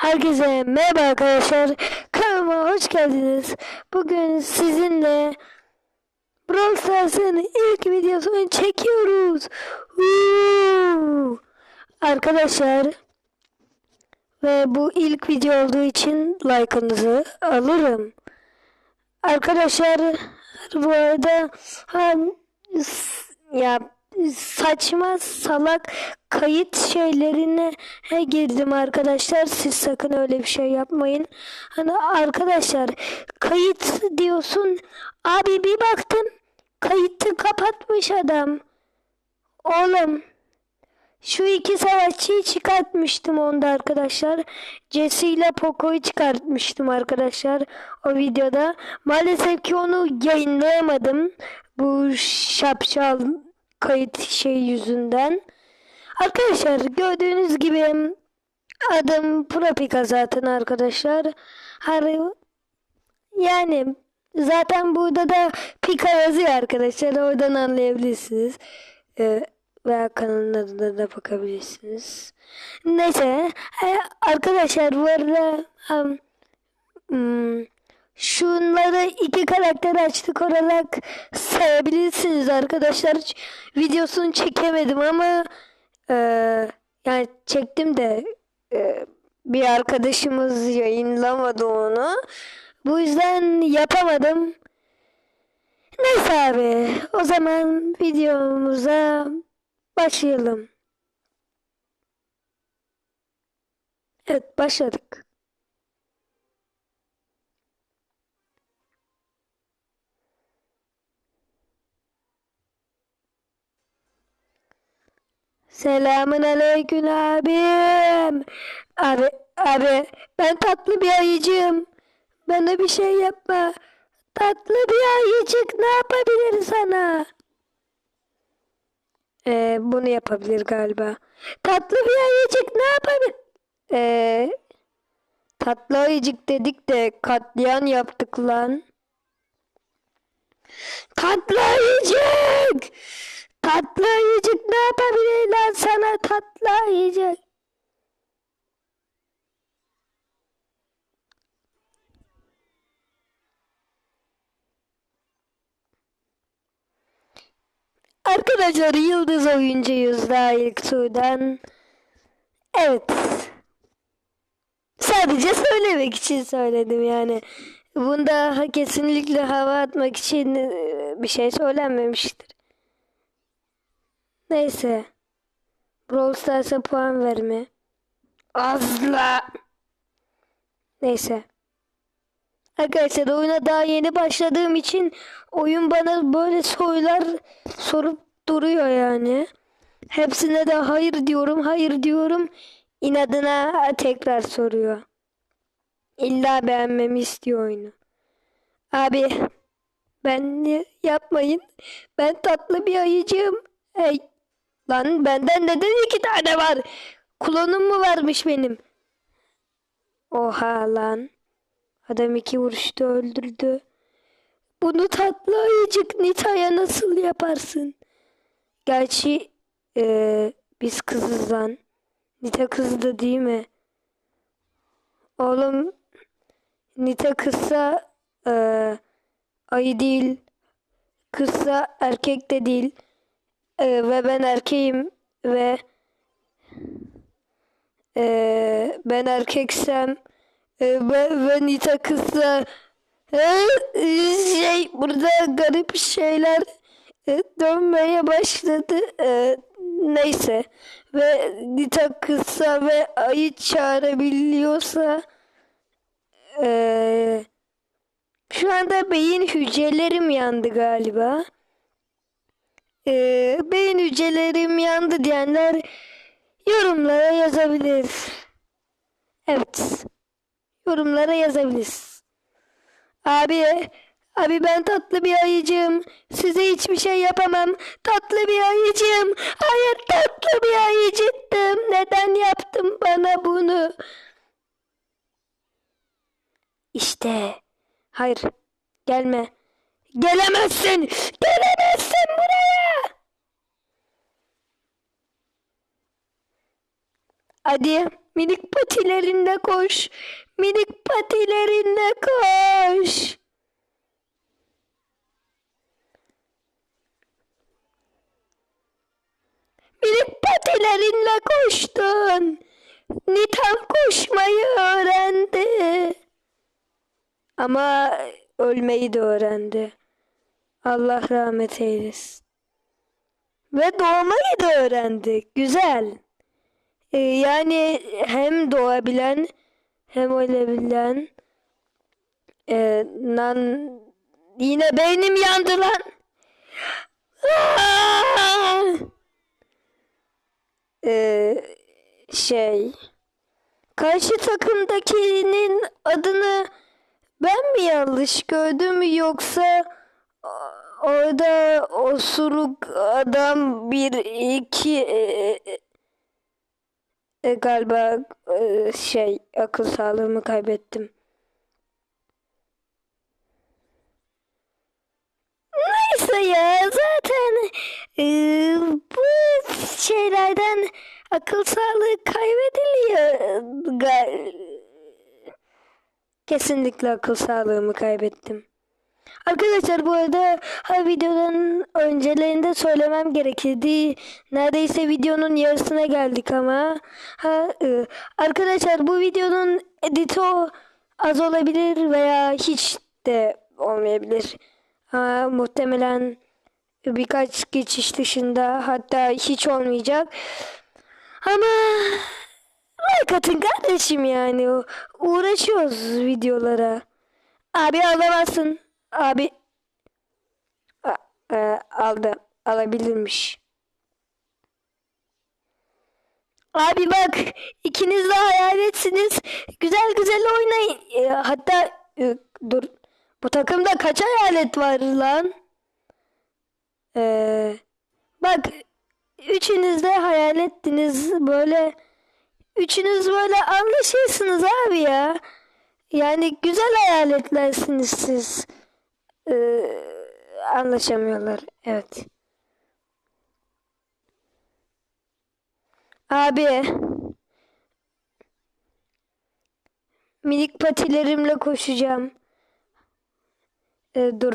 Herkese merhaba arkadaşlar. Kanalıma hoş geldiniz. Bugün sizinle Brawl Stars'ın ilk videosunu çekiyoruz. Woo! Arkadaşlar ve bu ilk video olduğu için like'ınızı alırım. Arkadaşlar bu arada ha, ya saçma salak kayıt şeylerine girdim arkadaşlar. Siz sakın öyle bir şey yapmayın. Hani arkadaşlar kayıt diyorsun. Abi bir baktım kayıtı kapatmış adam. Oğlum şu iki savaşçıyı çıkartmıştım onda arkadaşlar. Jesse ile Poco'yu çıkartmıştım arkadaşlar o videoda. Maalesef ki onu yayınlayamadım. Bu şapşal kayıt şey yüzünden. Arkadaşlar gördüğünüz gibi adım Propika zaten arkadaşlar. Yani zaten burada da Pika yazıyor arkadaşlar. Oradan anlayabilirsiniz. Ee, veya kanalın adına da bakabilirsiniz. Neyse e, arkadaşlar bu arada em, hmm, şunları iki karakter açtık olarak sayabilirsiniz arkadaşlar. Videosunu çekemedim ama e, yani çektim de e, bir arkadaşımız yayınlamadı onu. Bu yüzden yapamadım. Neyse abi o zaman videomuza başlayalım. Evet başladık. Selamun aleyküm abim. Abi, abi ben tatlı bir ayıcığım. Bana bir şey yapma. Tatlı bir ayıcık ne yapabilir sana? Ee, bunu yapabilir galiba. Tatlı bir ayıcık ne yapabilir? Ee, tatlı ayıcık dedik de katliam yaptık lan. Tatlı ayıcık! Tatlı ayıcık ne yapabilir lan sana tatlı ayıcık? Arkadaşlar yıldız oyuncuyuz daha ilk turdan. Evet. Sadece söylemek için söyledim yani. Bunda kesinlikle hava atmak için e, bir şey söylenmemiştir. Neyse. Brawl Stars'a puan verme. Azla. Neyse. Arkadaşlar oyuna daha yeni başladığım için oyun bana böyle sorular sorup duruyor yani. Hepsine de hayır diyorum, hayır diyorum. İnadına tekrar soruyor. İlla beğenmemi istiyor oyunu. Abi ben yapmayın. Ben tatlı bir ayıcığım. Hey, lan benden neden iki tane var? Klonum mu varmış benim? Oha lan. Adam iki vuruşta öldürdü. Bunu tatlı ayıcık Nita'ya nasıl yaparsın? Gerçi eee, biz kızız lan. Nita kızdı değil mi? Oğlum Nita kızsa eee, ayı değil. Kızsa erkek de değil. Eee, ve ben erkeğim ve eee, ben erkeksem e, ve, ve Nita kızsa e, şey burada garip şeyler e, dönmeye başladı. E, neyse ve Nita kızsa ve ayı çağırabiliyorsa e, şu anda beyin hücrelerim yandı galiba. E, beyin hücrelerim yandı diyenler yorumlara yazabilir. Evet yorumlara yazabiliriz. Abi, abi ben tatlı bir ayıcığım. Size hiçbir şey yapamam. Tatlı bir ayıcığım. Hayır tatlı bir ayıcıktım. Neden yaptın bana bunu? İşte. Hayır. Gelme. Gelemezsin. Gelemezsin buraya. Hadi. Minik patilerinle koş. Minik patilerinle koş. Minik patilerinle koştun. Nitam koşmayı öğrendi. Ama ölmeyi de öğrendi. Allah rahmet eylesin. Ve doğmayı da öğrendi. Güzel. Ee, yani hem doğabilen hem ölebilen. Ee, nan yine beynim yandı lan. Aa! Ee, şey karşı takımdakinin adını ben mi yanlış gördüm yoksa orada osuruk adam bir iki e, e, galiba e, şey akıl sağlığımı kaybettim. Neyse ya zaten e, bu şeylerden akıl sağlığı kaybediliyor. Ga- Kesinlikle akıl sağlığımı kaybettim. Arkadaşlar bu arada ha videodan öncelerinde söylemem gerekirdi. Neredeyse videonun yarısına geldik ama. Ha, e, arkadaşlar bu videonun edito az olabilir veya hiç de olmayabilir. Ha, muhtemelen birkaç geçiş dışında hatta hiç olmayacak. Ama like atın kardeşim yani. Uğraşıyoruz videolara. Abi alamazsın. Abi e, aldı. Alabilirmiş. Abi bak ikiniz de hayaletsiniz. Güzel güzel oynayın. E, hatta e, dur. Bu takımda kaç hayalet var lan? E, bak üçünüz de hayalettiniz. Böyle üçünüz böyle anlaşırsınız abi ya. Yani güzel hayaletlersiniz siz. Ee, anlaşamıyorlar. Evet. Abi. Minik patilerimle koşacağım. Ee, dur.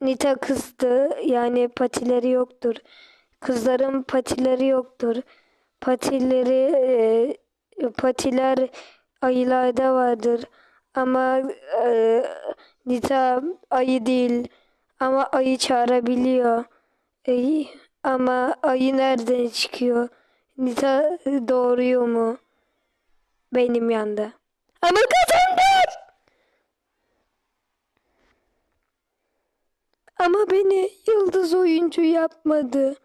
Nita kızdı. Yani patileri yoktur. Kızların patileri yoktur. Patileri e, patiler ayılarda vardır. Ama e, Nita ayı değil. Ama ayı çağırabiliyor. E, ama ayı nereden çıkıyor? Nita doğuruyor mu? Benim yanda. Ama kazandım. Ama beni yıldız oyuncu yapmadı.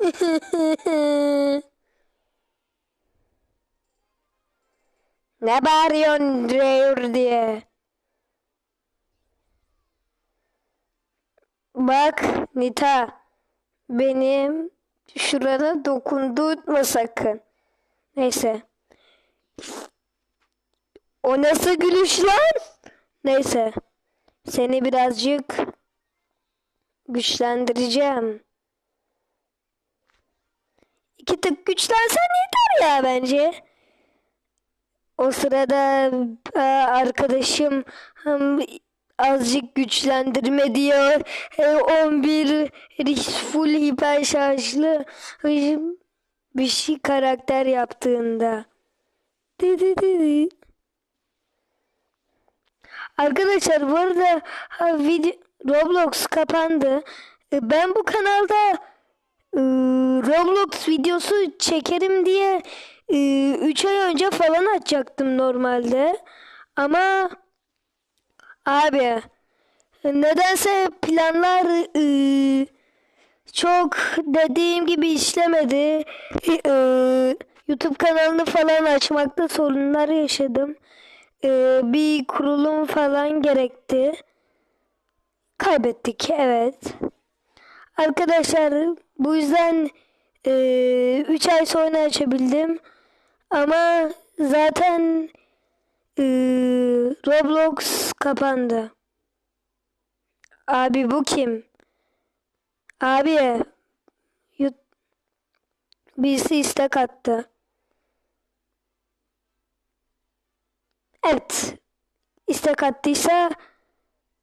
Ne bağırıyorsun Reyur diye? Bak Nita benim şurada dokundurtma sakın. Neyse. O nasıl gülüş lan? Neyse. Seni birazcık güçlendireceğim. İki tık güçlensen yeter ya bence. O sırada e, arkadaşım azıcık güçlendirme diyor. E, 11 riş- full hiper şarjlı bir şey karakter yaptığında. Di di di di. Arkadaşlar bu arada ha, video, Roblox kapandı. E, Ben bu kanalda e, Roblox videosu çekerim diye 3 ay önce falan açacaktım normalde. Ama abi nedense planlar e, çok dediğim gibi işlemedi. E, YouTube kanalını falan açmakta sorunlar yaşadım. E, bir kurulum falan gerekti. Kaybettik evet. Arkadaşlar bu yüzden 3 ay sonra açabildim. Ama zaten e, Roblox kapandı. Abi bu kim? Abi birisi istek attı. Evet. istek attıysa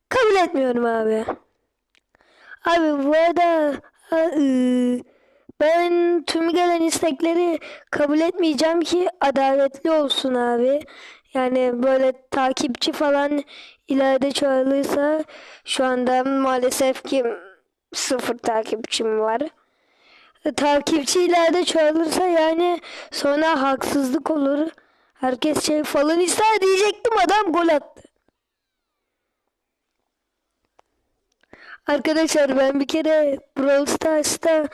kabul etmiyorum abi. Abi bu arada ıı, ben tüm gelen istekleri kabul etmeyeceğim ki adaletli olsun abi. Yani böyle takipçi falan ileride çoğalırsa şu anda maalesef ki sıfır takipçim var. Takipçi ileride çoğalırsa yani sonra haksızlık olur. Herkes şey falan ister diyecektim adam gol attı. Arkadaşlar ben bir kere Brawl Stars'ta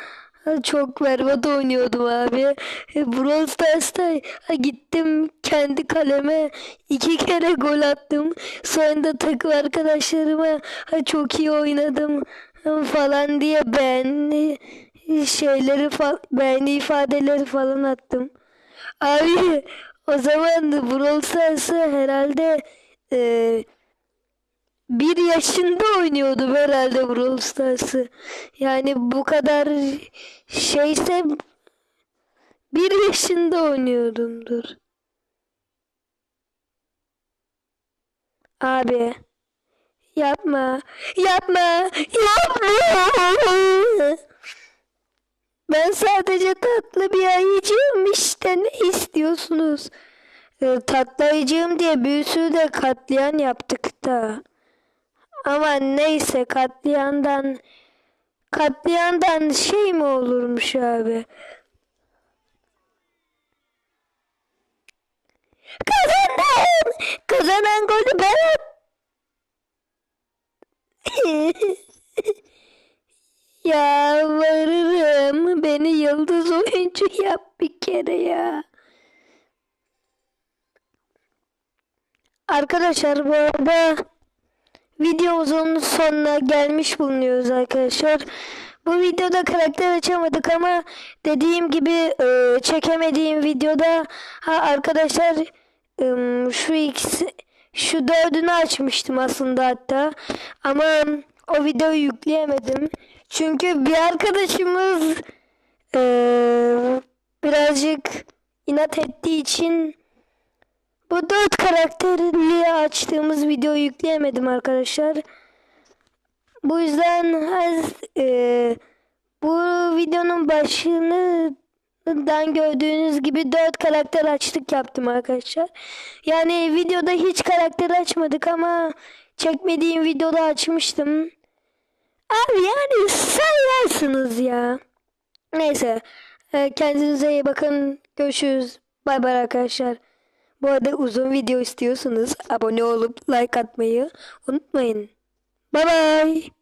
çok berbat oynuyordum abi. Brawl Stars'ta gittim kendi kaleme iki kere gol attım. Sonra da takım arkadaşlarıma çok iyi oynadım falan diye beğendi şeyleri falan beğendi ifadeleri falan attım. Abi o zaman Brawl Stars'ı herhalde eee bir yaşında oynuyordum herhalde Brawl Stars'ı. Yani bu kadar şeyse bir yaşında oynuyordumdur. Abi yapma yapma yapma. Ben sadece tatlı bir ayıcığım işte ne istiyorsunuz? Ee, tatlı ayıcığım diye bir sürü de katliam yaptık da. Ama neyse katliamdan katliamdan şey mi olurmuş abi? Kazandım! Kazanan golü ben attım. ya varırım. Beni yıldız oyuncu yap bir kere ya. Arkadaşlar bu arada videomuzun sonuna gelmiş bulunuyoruz arkadaşlar. Bu videoda karakter açamadık ama dediğim gibi e, çekemediğim videoda ha arkadaşlar e, şu ikisi şu dördünü açmıştım aslında hatta ama o videoyu yükleyemedim. Çünkü bir arkadaşımız e, birazcık inat ettiği için bu dört karakterli açtığımız videoyu yükleyemedim arkadaşlar. Bu yüzden her, e, bu videonun başından gördüğünüz gibi dört karakter açtık yaptım arkadaşlar. Yani videoda hiç karakter açmadık ama çekmediğim videoda açmıştım. Abi yani sayarsınız ya. Neyse. e, Kendinize iyi bakın. Görüşürüz. Bay bay arkadaşlar. Bu arada uzun video istiyorsanız abone olup like atmayı unutmayın. Bye bye.